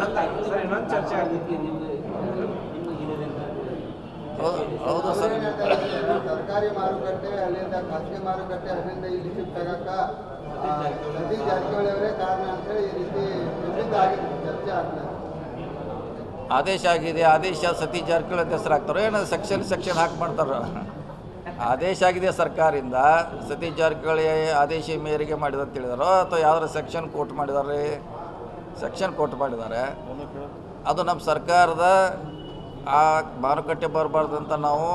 Sir ಇನ್ನೊಂದು ಚರ್ಚೆ ಹೌದು ಸರ್. ಸರ್ಕಾರಿ ಮಾರುಕಟ್ಟೆ ಅಲ್ಲಿಂದ ಖಾಸಗಿ ಮಾರುಕಟ್ಟೆ ಅಲ್ಲಿಂದ ಇಲ್ಲಿ ಶಿಫ್ಟ್ ಆಗಕ್ಕ ಸತೀಶ್ ಜಾರಕಿಹೊಳಿ ಅವರೇ ಕಾರಣ ಅಂತೇಳಿ ಈ ರೀತಿ ಚರ್ಚೆ ಆಗ್ತದೆ ಆದೇಶ ಆಗಿದೆ ಆದೇಶ ಸತಿ ಜಾರಕಿಹೊಳಿ ಅಂತ ಹೆಸರು ಹಾಕ್ತಾರೋ. ಏನೋ ಸೆಕ್ಷನ್ ಸೆಕ್ಷನ್ ಹಾಕಿ ಮಾಡ್ತಾರ? ಆದೇಶ ಆಗಿದೆ ಸರ್ಕಾರದಿಂದ. ಸತಿ ಜಾರಕಿಹೊಳಿ ಆದೇಶ ಮೇರೆಗೆ ಮಾಡಿದ ಅಂತ ಹೇಳಿದಾರೋ ಅಥವಾ ಯಾವ್ದಾರ ಸೆಕ್ಷನ್ ಕೋರ್ಟ್ ಮಾಡಿದ್ದಾರೆ ಸೆಕ್ಷನ್ ಕೊಟ್ಟು ಮಾಡಿದ್ದಾರೆ. ಅದು ನಮ್ಮ ಸರ್ಕಾರದ ಆ ಮಾರುಕಟ್ಟೆ ಬರಬಾರ್ದು ಅಂತ ನಾವು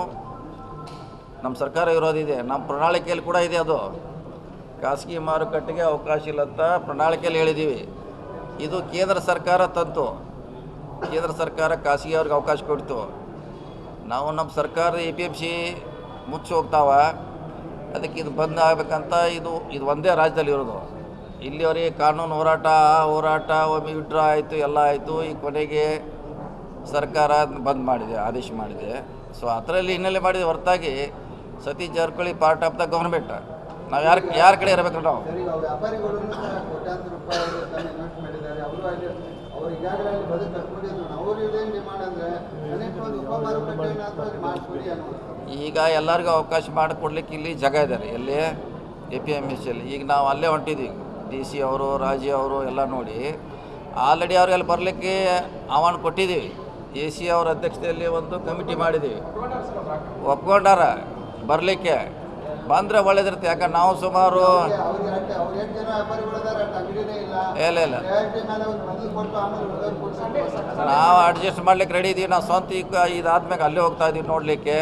ನಮ್ಮ ಸರ್ಕಾರ ಇರೋದಿದೆ ನಮ್ಮ ಪ್ರಣಾಳಿಕೆಯಲ್ಲಿ ಕೂಡ ಇದೆ ಅದು. ಖಾಸಗಿ ಮಾರುಕಟ್ಟೆಗೆ ಅವಕಾಶ ಇಲ್ಲ ಅಂತ ಪ್ರಣಾಳಿಕೆಯಲ್ಲಿ ಹೇಳಿದ್ದೀವಿ. ಇದು ಕೇಂದ್ರ ಸರ್ಕಾರ ತಂತು. ಕೇಂದ್ರ ಸರ್ಕಾರ ಖಾಸಗಿಯವ್ರಿಗೆ ಅವಕಾಶ ಕೊಡ್ತು. ನಾವು ನಮ್ಮ ಸರ್ಕಾರದ ಎ ಪಿ ಎಂ ಸಿ ಮುಚ್ಚಿ ಹೋಗ್ತಾವ. ಅದಕ್ಕೆ ಇದು ಬಂದ್ ಆಗಬೇಕಂತ ಇದು ಇದು ಒಂದೇ ರಾಜ್ಯದಲ್ಲಿ ಇರೋದು. ಇಲ್ಲಿವರೆಗೆ ಕಾನೂನು ಹೋರಾಟ ಹೋರಾಟ ಒಮ್ಮೆ ವಿಡ್ರಾ ಆಯಿತು ಎಲ್ಲ ಆಯಿತು ಈ ಕೊನೆಗೆ ಸರ್ಕಾರ ಬಂದ್ ಮಾಡಿದೆ ಆದೇಶ ಮಾಡಿದೆ. ಸೊ ಅದರಲ್ಲಿ ಹಿನ್ನೆಲೆ ಮಾಡಿದೆ ಹೊರತಾಗಿ Satish Jarkiholi part of the government ನಾವು ಯಾರ ಯಾರ ಕಡೆ ಇರಬೇಕು ನಾವು? ಈಗ ಎಲ್ಲರಿಗೂ ಅವಕಾಶ ಮಾಡಿಕೊಡ್ಲಿಕ್ಕೆ ಇಲ್ಲಿ ಜಾಗ ಇದ್ದಾರೆ. ಎಲ್ಲಿ? ಎ ಪಿ ಎಂ ಎಸ್ ಅಲ್ಲಿ ಈಗ ನಾವು ಅಲ್ಲೇ ಹೊಂಟಿದ್ವಿ ಡಿ ಸಿ ಅವರು, ರಾಜಿ ಅವರು ಎಲ್ಲ ನೋಡಿ ಆಲ್ರೆಡಿ ಅವ್ರಿಗೆ ಅಲ್ಲಿ ಬರಲಿಕ್ಕೆ ಆಹ್ವಾನ ಕೊಟ್ಟಿದ್ದೀವಿ. ಎ ಸಿ ಅವರ ಅಧ್ಯಕ್ಷತೆಯಲ್ಲಿ ಒಂದು ಕಮಿಟಿ ಮಾಡಿದ್ದೀವಿ. ಒಪ್ಕೊಂಡಾರ ಬರಲಿಕ್ಕೆ. ಬಂದರೆ ಒಳ್ಳೇದಿರುತ್ತೆ, ಯಾಕಂದ್ರೆ ನಾವು ಸುಮಾರು ಇಲ್ಲ ಇಲ್ಲ. ನಾವು ಅಡ್ಜಸ್ಟ್ ಮಾಡ್ಲಿಕ್ಕೆ ರೆಡಿ ಇದ್ದೀವಿ ನಾವು ಸ್ವಂತ ಈಗ ಇದಾದ್ಮೇಲೆ ಅಲ್ಲೇ ಹೋಗ್ತಾ ಇದ್ದೀವಿ ನೋಡಲಿಕ್ಕೆ.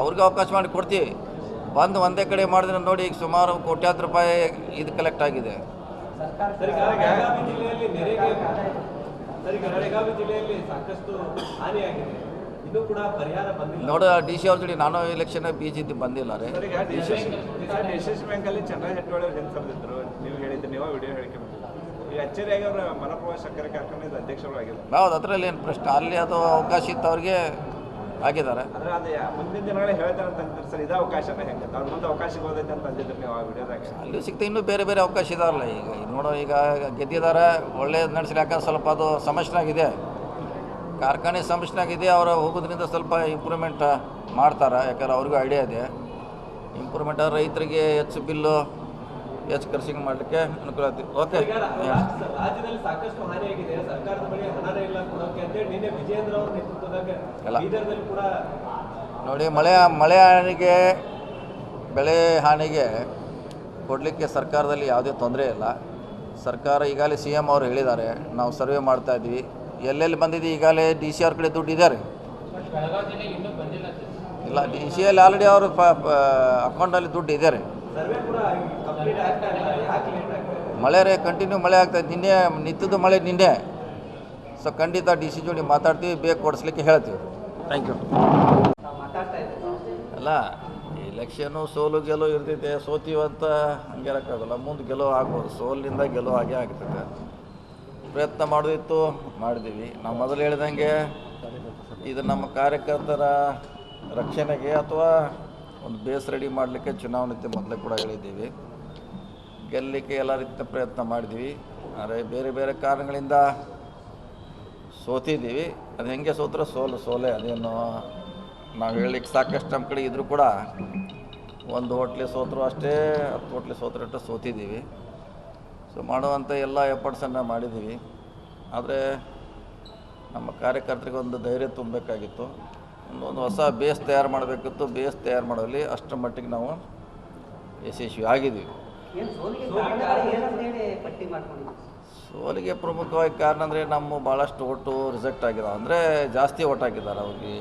ಅವ್ರಿಗೆ ಅವಕಾಶ ಮಾಡಿ ಕೊಡ್ತೀವಿ. ಬಂದು ಒಂದೇ ಕಡೆ ಮಾಡಿದ್ರೆ ನೋಡಿ ಈಗ ಸುಮಾರು ಕೋಟ್ಯಾಂತರ ರೂಪಾಯಿ ಇದು ಕಲೆಕ್ಟ್ ಆಗಿದೆ. ಬೆಳಗಾವಿ ಜಿಲ್ಲೆಯಲ್ಲಿ ನೆರೆಗೆ ಸರ್ ಬೆಳಗಾವಿ ಜಿಲ್ಲೆಯಲ್ಲಿ ಸಾಕಷ್ಟು ಹಾನಿಯಾಗಿದೆ. ನೋಡ ಕೂಡ ಪರಿಹಾರ ಬಂದಿಲ್ಲ. ನೋಡು ಡಿ ಸಿ ಅವ್ರ ಜೊತೆ ನಾನು ಎಲೆಕ್ಷನ್ ಬಿ ಜಿ ಪಿ ಬಂದಿಲ್ಲ ರೀ. ಸರ್ ಬ್ಯಾಂಕ್ ಅಲ್ಲಿ ಚಂದ್ರ ಹೆಟ್ಟೋಳಿ ಅವ್ರು ಹಿಂದೆ ನೀವು ಹೇಳಿದ್ರೆ ನೀವು ವಿಡಿಯೋ ಹೇಳಿಕೆ ಅಚ್ಚರಿಯಾಗಿ ಅವರು ಮನಪ್ರಭಾ ಸಕ್ಕರೆ ಕಾರ್ಖಾನೆದ ಅಧ್ಯಕ್ಷರು ಆಗಿದ್ದಾರೆ ಹೌದು ಅದರಲ್ಲಿ ಏನು ಪ್ರಶ್ನೆ? ಅಲ್ಲಿ ಅದು ಅವಕಾಶ ಇತ್ತು ಅವ್ರಿಗೆ. ಆಗಿದ್ದಾರೆ ಅಂದ್ರೆ ಅದು ಯಾ- ಮುಂದಿನ ದಿನಗಳಲ್ಲಿ ಹೇಳ್ತಾರೆ ಅಂತ ಅಂದಿದ್ರು ಸರ್ ಇದೇ ಅವಕಾಶನ ಹೆಂಗೆ? ಅವ್ರ ಮುಂದೆ ಅವಕಾಶ ಸಿಗೋದೈತೆ ಅಂತ ಅಂದಿದ್ರು ನೀವು ಆ ವಿಡಿಯೋದಾಗ ಅಲ್ಲಿ ಸಿಗ್ತಾ ಇನ್ನೂ ಬೇರೆ ಬೇರೆ ಅವಕಾಶ ಇದಾವಲ್ಲ ಈಗ. ಈಗ ನೋಡು ಈಗ ಗೆದ್ದಿದ್ದಾರೆ ಒಳ್ಳೆ ನಡೆಸಲಿ ಯಾಕಂದ್ರೆ ಸ್ವಲ್ಪ ಅದು ಸಮಸ್ಯೆನಾಗಿದೆ ಕಾರ್ಖಾನೆ ಸಮಸ್ಯೆನಾಗಿದೆ ಅವರು ಹೋಗೋದ್ರಿಂದ ಸ್ವಲ್ಪ ಇಂಪ್ರೂವ್ಮೆಂಟ್ ಮಾಡ್ತಾರೆ? ಯಾಕಂದ್ರೆ ಅವ್ರಿಗೂ ಐಡಿಯಾ ಇದೆ. ಇಂಪ್ರೂವ್ಮೆಂಟ್ ರೈತರಿಗೆ ಹೆಚ್ಚು ಬಿಲ್ಲು ಹೆಚ್ಚು ಖರ್ಚಿಗೆ ಮಾಡಲಿಕ್ಕೆ ಅನುಕೂಲ ಆಗ್ತದೆ. ಓಕೆ ರಾಜ್ಯದಲ್ಲಿ ಸಾಕಷ್ಟು ಹಾನಿಯಾಗಿದೆ ಸರ್ಕಾರದ ಬಳಿ ಹಣನೇ ಇಲ್ಲ ಕೊಡೋಕೆ ಅಂತೇಳಿ ನಿನ್ನೆ ವಿಜೇಂದ್ರ ಅವ್ರ ನೇತೃತ್ವದಾಗ ಎಲ್ಲ. ಬೀದರ್ದಲ್ಲಿ ಕೂಡ ನೋಡಿ ಮಳೆ ಮಳೆ ಹಾನಿಗೆ ಬೆಳೆ ಹಾನಿಗೆ ಕೊಡಲಿಕ್ಕೆ ಸರ್ಕಾರದಲ್ಲಿ ಯಾವುದೇ ತೊಂದರೆ ಇಲ್ಲ. ಸರ್ಕಾರ ಈಗಾಗಲೇ ಸಿ ಎಂ ಅವರು ಹೇಳಿದ್ದಾರೆ ನಾವು ಸರ್ವೆ ಮಾಡ್ತಾ ಇದ್ವಿ ಎಲ್ಲೆಲ್ಲಿ ಬಂದಿದೆ ಈಗಾಗಲೇ ಡಿ ಸಿ ಅವ್ರ ಕಡೆ ದುಡ್ಡು ಇದ್ದಾರೆ. ಇಲ್ಲ ಡಿ ಸಿ ಅಲ್ಲಿ ಆಲ್ರೆಡಿ ಅವರು ಅಕೌಂಟಲ್ಲಿ ದುಡ್ಡು ಇದ್ದಾರೆ. ಸರ್ವೆ ಕೂಡ ಕಂಪ್ಲೀಟ್ ಆಗ್ತಾ ಇಲ್ಲ ಯಾಕೆ ಮಳೆ ರೇ ಕಂಟಿನ್ಯೂ ಮಳೆ ಆಗ್ತದೆ ನಿನ್ನೆ ನಿಂತದ್ದು ಮಳೆ ನಿನ್ನೆ. ಸೊ ಖಂಡಿತ ಡಿ ಸಿ ಜೋಡಿ ಮಾತಾಡ್ತೀವಿ ಬೇಗ ಕೊಡಿಸ್ಲಿಕ್ಕೆ ಹೇಳ್ತೀವಿ. ಥ್ಯಾಂಕ್ ಯು ಅಲ್ಲ ಎಲೆಕ್ಷನು ಸೋಲು ಗೆಲುವು ಇರ್ತೈತೆ ಸೋತೀವಂತ ಹಂಗೆ ಇರೋಕ್ಕಾಗಲ್ಲ ಮುಂದೆ ಗೆಲುವು ಆಗ್ಬೋದು. ಸೋಲಿನಿಂದ ಗೆಲುವು ಆಗೇ ಆಗ್ತೈತೆ. ಪ್ರಯತ್ನ ಮಾಡೋದಿತ್ತು ಮಾಡಿದ್ದೀವಿ ನಾವು ಮೊದಲು ಹೇಳ್ದಂಗೆ ಇದು ನಮ್ಮ ಕಾರ್ಯಕರ್ತರ ರಕ್ಷಣೆಗೆ ಅಥವಾ ಒಂದು ಬೇಸ್ ರೆಡಿ ಮಾಡಲಿಕ್ಕೆ ಚುನಾವಣೆ ಮೊದಲೇ ಕೂಡ ಹೇಳಿದ್ದೀವಿ. ಗೆಲ್ಲಲಿಕ್ಕೆ ಎಲ್ಲ ರೀತಿಯ ಪ್ರಯತ್ನ ಮಾಡಿದ್ದೀವಿ. ಆದರೆ ಬೇರೆ ಬೇರೆ ಕಾರಣಗಳಿಂದ ಸೋತಿದ್ದೀವಿ. ಅದು ಹೆಂಗೆ ಸೋತ್ರೆ ಸೋಲು, ಸೋಲೆ ಅದೇನು ನಾವು ಹೇಳಲಿಕ್ಕೆ ಸಾಕಷ್ಟು ನಮ್ಮ ಕಡೆ ಇದ್ದರೂ ಕೂಡ ಒಂದು ಹೋಟ್ಲಿ ಸೋತರು ಅಷ್ಟೇ, ಹತ್ತು ಹೋಟ್ಲಿ ಸೋತ್ರಟ್ಟು ಸೋತಿದ್ದೀವಿ. ಸೊ ಮಾಡುವಂಥ ಎಲ್ಲ ಎಫರ್ಟ್ಸನ್ನು ಮಾಡಿದ್ದೀವಿ. ಆದರೆ ನಮ್ಮ ಕಾರ್ಯಕರ್ತರಿಗೆ ಒಂದು ಧೈರ್ಯ ತುಂಬಬೇಕಾಗಿತ್ತು. ಒಂದು ಒಂದು ಹೊಸ ಬೇಸ್ ತಯಾರು ಮಾಡಬೇಕಿತ್ತು ಬೇಸ್ ತಯಾರು ಮಾಡೋಲ್ಲಿ ಅಷ್ಟರ ಮಟ್ಟಿಗೆ ನಾವು ಯಶಸ್ವಿ ಆಗಿದ್ದೀವಿ ಸೋಲಿಗೆ ಪ್ರಮುಖವಾಗಿ ಕಾರಣ ಅಂದರೆ ನಮ್ಮ ಭಾಳಷ್ಟು ಓಟು ರಿಜೆಕ್ಟ್ ಆಗಿದಾವೆ. ಅಂದರೆ ಜಾಸ್ತಿ ಓಟ್ ಹಾಕಿದ್ದಾರೆ ಅವ್ರಿಗೆ.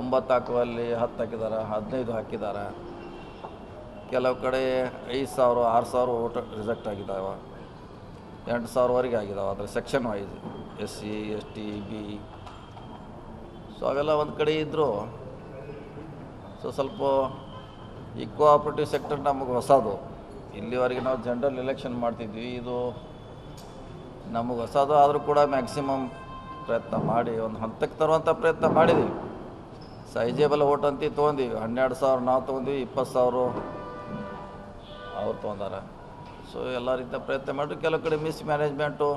ಒಂಬತ್ತು ಹಾಕುವಲ್ಲಿ ಹತ್ತು ಹಾಕಿದ್ದಾರೆ ಹದಿನೈದು ಹಾಕಿದ್ದಾರೆ ಕೆಲವು ಕಡೆ ಐದು ಸಾವಿರ ಆರು ಸಾವಿರ ಓಟ್ ರಿಜೆಕ್ಟ್ ಆಗಿದ್ದಾವೆ ಎಂಟು ಸಾವಿರವರೆಗೆ ಆಗಿದ್ದಾವೆ ಆದರೆ section wise S C S T B so ಅವೆಲ್ಲ ಒಂದು ಕಡೆ ಇದ್ದರೂ ಸೊ ಸ್ವಲ್ಪ ಈ ಕೋಆಪ್ರೇಟಿವ್ ಸೆಕ್ಟರ್ ನಮಗೆ ಹೊಸದು. ಇಲ್ಲಿವರೆಗೆ ನಾವು ಜನರಲ್ ಎಲೆಕ್ಷನ್ ಮಾಡ್ತಿದ್ವಿ. ಇದು ನಮಗೆ ಹೊಸದು, ಆದರೂ ಕೂಡ ಮ್ಯಾಕ್ಸಿಮಮ್ ಪ್ರಯತ್ನ ಮಾಡಿ, ಒಂದು ಹಂತಕ್ಕೆ ತರುವಂಥ ಪ್ರಯತ್ನ ಮಾಡಿದ್ದೀವಿ ಸೈಜೇಬಲ್ ಓಟ್ ಅಂತ ತೊಗೊಂಡಿವಿ. ಹನ್ನೆರಡು ಸಾವಿರ ನಾವು ತೊಗೊಂಡಿವಿ, ಇಪ್ಪತ್ತು ಸಾವಿರ ಅವ್ರು ತೊಗೊಂಡಾರೆ. ಸೊ ಎಲ್ಲ ರೀತಿಯ ಪ್ರಯತ್ನ ಮಾಡಿದ್ರು ಕೆಲವು ಕಡೆ ಮಿಸ್ ಮ್ಯಾನೇಜ್ಮೆಂಟು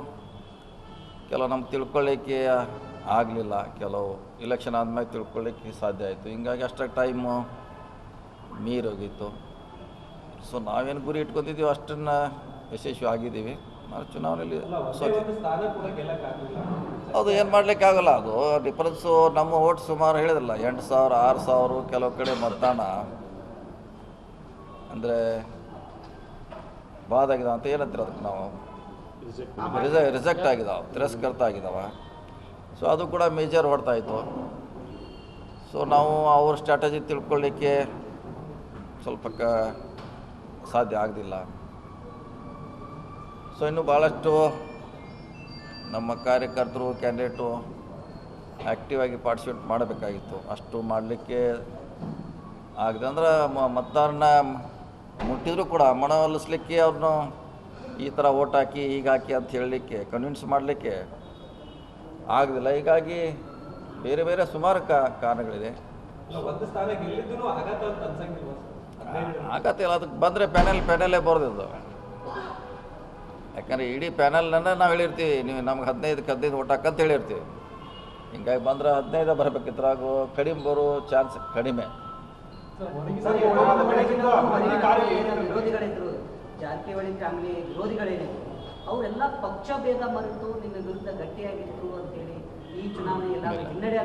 ಕೆಲವು ನಮ್ಗೆ ತಿಳ್ಕೊಳ್ಳಿಕ್ಕೆ ಆಗಲಿಲ್ಲ, ಕೆಲವು ಇಲೆಕ್ಷನ್ ಆದಮೇಲೆ ತಿಳ್ಕೊಳ್ಳಿಕ್ಕೆ ಸಾಧ್ಯ ಆಯಿತು. ಹಿಂಗಾಗಿ ಅಷ್ಟಾಗಿ ಟೈಮು ಮೀರೋಗಿತ್ತು ಸೊ ನಾವೇನು ಗುರಿ ಇಟ್ಕೊತಿದ್ದೀವಿ ಅಷ್ಟನ್ನು ಯಶಸ್ವಿ ಆಗಿದ್ದೀವಿ. ನಾವು ಚುನಾವಣೆಯಲ್ಲಿ ಅಲ್ಲ ಒಂದೇ ಸ್ಥಾನ ಕೂಡ ಗೆಲ್ಲಕ್ಕಾಗಲಿಲ್ಲ ಅದು ಏನು ಮಾಡಲಿಕ್ಕೆ ಆಗಲ್ಲ ಅದು ಡಿಫ್ರೆನ್ಸು ನಮ್ಮ ಓಟ್ ಸುಮಾರು ಹೇಳಿದ್ರಲ್ಲ ಎಂಟು ಸಾವಿರ ಆರು ಸಾವಿರ ಕೆಲವು ಕಡೆ ಮತದಾನ. ಅಂದರೆ ಬಾದಾಗಿದೆ ಅಂತ ಏನಂತೀರ ಅದಕ್ಕೆ ನಾವು? ರಿಜ ರಿಜೆಕ್ಟ್ ಆಗಿದಾವೆ ತಿರಸ್ಕೃತ ಆಗಿದಾವ. ಸೊ ಅದು ಕೂಡ ಮೇಜರ್ ಹೊಡ್ತಾಯಿತ್ತು ಸೊ ನಾವು ಅವ್ರ ಸ್ಟ್ರಾಟಜಿ ತಿಳ್ಕೊಳ್ಳಿಕ್ಕೆ ಸ್ವಲ್ಪ ಕ ಸಾಧ್ಯ ಆಗಲಿಲ್ಲ ಸೊ ಇನ್ನು ಭಾಳಷ್ಟು ನಮ್ಮ ಕಾರ್ಯಕರ್ತರು ಕ್ಯಾಂಡಿಡೇಟು ಆ್ಯಕ್ಟಿವ್ ಆಗಿ ಪಾರ್ಟಿಸಿಪೇಟ್ ಮಾಡಬೇಕಾಗಿತ್ತು. ಅಷ್ಟು ಮಾಡಲಿಕ್ಕೆ ಆಗದೆ ಅಂದ್ರೆ ಮತದಾರನ ಮುಟ್ಟಿದ್ರು ಕೂಡ ಮನವೊಲಿಸ್ಲಿಕ್ಕೆ ಅವ್ರನ್ನ ಈ ಥರ ಓಟ್ ಹಾಕಿ ಈಗ ಹಾಕಿ ಅಂತ ಹೇಳಲಿಕ್ಕೆ ಕನ್ವಿನ್ಸ್ ಮಾಡಲಿಕ್ಕೆ ಆಗದಿಲ್ಲ. ಹೀಗಾಗಿ ಬೇರೆ ಬೇರೆ ಸುಮಾರು ಕಾ ಕಾರಣಗಳಿದೆ. ಆಗತ್ತ? ಆಗತ್ತಿಲ್ಲ ಅದಕ್ಕೆ ಬಂದರೆ ಪ್ಯಾನೆಲ್ ಪ್ಯಾನೆಲ್ಲೇ ಬರೋದಿದ್ದು ಯಾಕಂದರೆ ಇಡೀ ಪ್ಯಾನಲ್ನ ನಾವು ಹೇಳಿರ್ತೀವಿ. ನೀವು ನಮ್ಗೆ ಹದಿನೈದಕ್ಕೆ ಹದಿನೈದು ಓಟ್ ಹಾಕಂತ ಹೇಳಿರ್ತೀವಿ. ಹಿಂಗಾಗಿ ಬಂದ್ರೆ ಹದಿನೈದು ಬರಬೇಕಿದ್ರಾಗು ಕಡಿಮೆ ಬರೋ ಚಾನ್ಸ್ ಕಡಿಮೆ. ವಿರೋಧಿಗಳಿದ್ರು ಜಾರಕಿಹೊಳಿ ಫ್ಯಾಮಿಲಿ ವಿರೋಧಿಗಳೇನಿದ್ರು ಅವರೆಲ್ಲ ಪಕ್ಷ ಭೇದ ಮರೆತು ನಿಮ್ಮ ವಿರುದ್ಧ ಗಟ್ಟಿಯಾಗಿದ್ರು ಹಿನ್ನಡೆ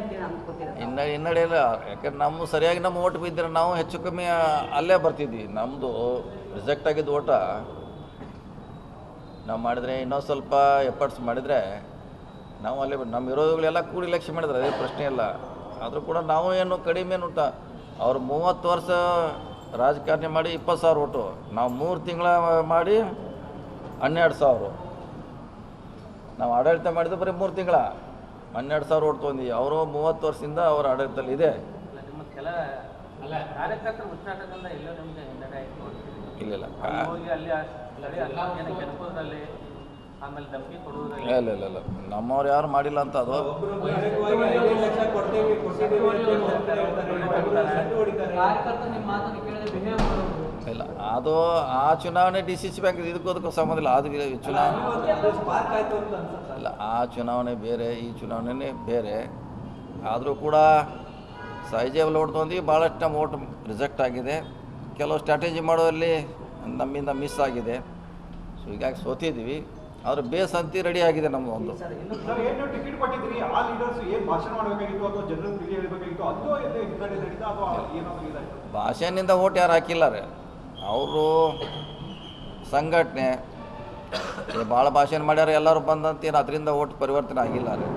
ಇನ್ನು ಹಿನ್ನಡೆಯಲ್ಲ ಯಾಕಂದ್ರೆ ನಮ್ಮ ಸರಿಯಾಗಿ ನಮ್ಮ ಓಟ್ ಬಿದ್ದರೆ ನಾವು ಹೆಚ್ಚು ಕಮ್ಮಿ ಅಲ್ಲೇ ಬರ್ತಿದ್ವಿ. ನಮ್ಮದು ರಿಜೆಕ್ಟ್ ಆಗಿದ್ದು ಓಟ ನಾವು ಮಾಡಿದರೆ ಇನ್ನೊಂದು ಸ್ವಲ್ಪ ಎಫರ್ಟ್ಸ್ ಮಾಡಿದರೆ ನಾವು ಅಲ್ಲೇ ನಮ್ಮ ವಿರೋಧಿಗಳೆಲ್ಲ ಕೂಡಿ ಇಲೆಕ್ಷನ್ ಮಾಡಿದ್ರೆ ಅದೇ ಪ್ರಶ್ನೆ ಇಲ್ಲ. ಆದರೂ ಕೂಡ ನಾವು ಏನು ಕಡಿಮೆ ಊಟ ಅವ್ರು ಮೂವತ್ತು ವರ್ಷ ರಾಜಕಾರಣಿ ಮಾಡಿ ಇಪ್ಪತ್ತು ಸಾವಿರ ಓಟು. ನಾವು ಮೂರು ತಿಂಗಳ ಮಾಡಿ ಹನ್ನೆರಡು ಸಾವಿರ. ನಾವು ಆಡಳಿತ ಮಾಡಿದ್ದು ಬರೀ ಮೂರು ತಿಂಗಳ. ಹನ್ನೆರಡು ಸಾವಿರ ಓಟ್ ತೊಗೊಂಡಿ ಅವರು ಮೂವತ್ತು ವರ್ಷದಿಂದ ಅವರ ಆಡಳಿತದಲ್ಲಿ ಇದೆ. ಧಮಕಿ ಕೊಡುವುದರಲ್ಲಿ. ಇಲ್ಲ ಇಲ್ಲ ಇಲ್ಲ ನಮ್ಮವ್ರು ಯಾರು ಮಾಡಿಲ್ಲ ಅಂತ ಅದು. ಕಾರ್ಯಕರ್ತರು ನಿಮ್ಮ ಮಾತನ್ನು ಕೇಳಿದ್ರೆ ಬಿಹೇವ್ ಮಾಡೋದು ಇಲ್ಲ. ಅದು ಆ ಚುನಾವಣೆ ಡಿ ಸಿ ಸಿ ಬ್ಯಾಂಕ್ ಇದಕ್ಕೂ ಅದಕ್ಕೂ ಸಂಬಂಧ ಇಲ್ಲ. ಅದು ಚುನಾವಣೆ ಒಂದು ಇಲ್ಲ ಆ ಚುನಾವಣೆ ಬೇರೆ ಈ ಚುನಾವಣೆನೇ ಬೇರೆ. ಆದರೂ ಕೂಡ ಸಹಜವಾಗಿ ಓಟ್ ತೊಗೊಂಡ್ವಿ ಭಾಳಷ್ಟು ನಮ್ಮ ಓಟ್ ರಿಜೆಕ್ಟ್ ಆಗಿದೆ. ಕೆಲವು ಸ್ಟ್ರಾಟಜಿ ಮಾಡೋದಲ್ಲಿ ನಮ್ಮಿಂದ ಮಿಸ್ ಆಗಿದೆ. ಸೊ ಹೀಗಾಗಿ ಸೋತಿದ್ದೀವಿ. ಆದರೆ ಬೇಸ್ ಅಂತಿ ರೆಡಿ ಆಗಿದೆ ನಮ್ಮದೊಂದು ಇದಾಯ್ತು ಭಾಷೆನಿಂದ ಓಟ್ ಯಾರು ಹಾಕಿಲ್ಲ ರೀ. ಅವರು ಸಂಘಟನೆ ಭಾಳ ಭಾಷಣ ಮಾಡ್ಯಾರ ಎಲ್ಲರೂ ಬಂದಂತೇನು ಅದರಿಂದ ಓಟ್ ಪರಿವರ್ತನೆ ಆಗಿಲ್ಲ ರೀ.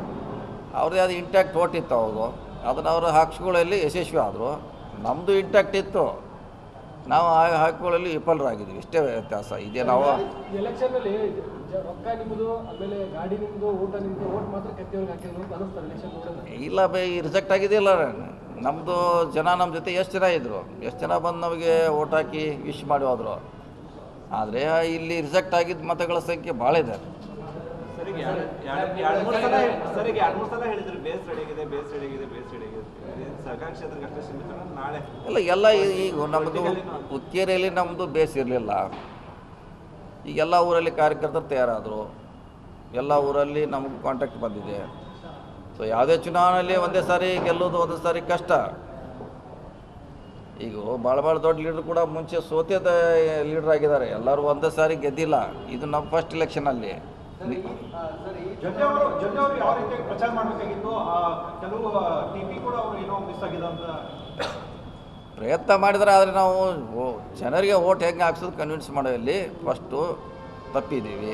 ಅವ್ರದ್ದೇ ಅದು ಇಂಟ್ಯಾಕ್ಟ್ ಓಟ್ ಇತ್ತು ಅವರು ಅದನ್ನು ಅವರು ಹಾಕ್ಸ್ಗಳಲ್ಲಿ ಯಶಸ್ವಿ ಆದರು. ನಮ್ಮದು ಇಂಟ್ಯಾಕ್ಟ್ ಇತ್ತು. ನಾವು ಆ ಹಾಕ್ಗಳಲ್ಲಿ ವಿಫಲರಾಗಿದ್ದೀವಿ ಇಷ್ಟೇ ವ್ಯತ್ಯಾಸ. ಇದೇ ನಾವು ಇಲ್ಲ ಬೈ ರಿಜೆಕ್ಟ್ ಆಗಿದೆಯಲ್ಲ ನಮ್ಮದು ಜನ ನಮ್ಮ ಜೊತೆ ಎಷ್ಟು ಜನ ಇದ್ದರು ಎಷ್ಟು ಜನ ಬಂದು ನಮಗೆ ಓಟ್ ಹಾಕಿ ವಿಶ್ ಮಾಡಿ ಹೋದರು. ಆದರೆ ಇಲ್ಲಿ ರಿಜೆಕ್ಟ್ ಆಗಿದ್ದ ಮತಗಳ ಸಂಖ್ಯೆ ಭಾಳ ಇದೆ. ಇಲ್ಲ ಎಲ್ಲ ಈಗ ನಮ್ಮದು ಹುಕ್ಕೇರಿಯಲ್ಲಿ ನಮ್ಮದು ಬೇಸ್ ಇರಲಿಲ್ಲ. ಈಗೆಲ್ಲ ಊರಲ್ಲಿ ಕಾರ್ಯಕರ್ತರು ತಯಾರಾದರು. ಎಲ್ಲ ಊರಲ್ಲಿ ನಮಗೆ ಕಾಂಟ್ಯಾಕ್ಟ್ ಬಂದಿದೆ. ಸೊ ಯಾವುದೇ ಚುನಾವಣೆಯಲ್ಲಿ ಒಂದೇ ಸಾರಿ ಗೆಲ್ಲೋದು ಒಂದೇ ಸಾರಿ ಕಷ್ಟ. ಈಗ ಭಾಳ ಭಾಳ ದೊಡ್ಡ ಲೀಡ್ರ್ ಕೂಡ ಮುಂಚೆ ಸೋತೆದ ಲೀಡ್ರ್ ಆಗಿದ್ದಾರೆ. ಎಲ್ಲರೂ ಒಂದೇ ಸಾರಿ ಗೆದ್ದಿಲ್ಲ. ಇದು ನಮ್ಮ ಫಸ್ಟ್ ಇಲೆಕ್ಷನಲ್ಲಿ ಪ್ರಯತ್ನ ಮಾಡಿದ್ರೆ ಆದರೆ ನಾವು ಜನರಿಗೆ ಓಟ್ ಹೆಂಗೆ ಹಾಕ್ಸೋದು ಕನ್ವಿನ್ಸ್ ಮಾಡೋದಲ್ಲಿ ಫಸ್ಟು ತಪ್ಪಿದ್ದೀವಿ.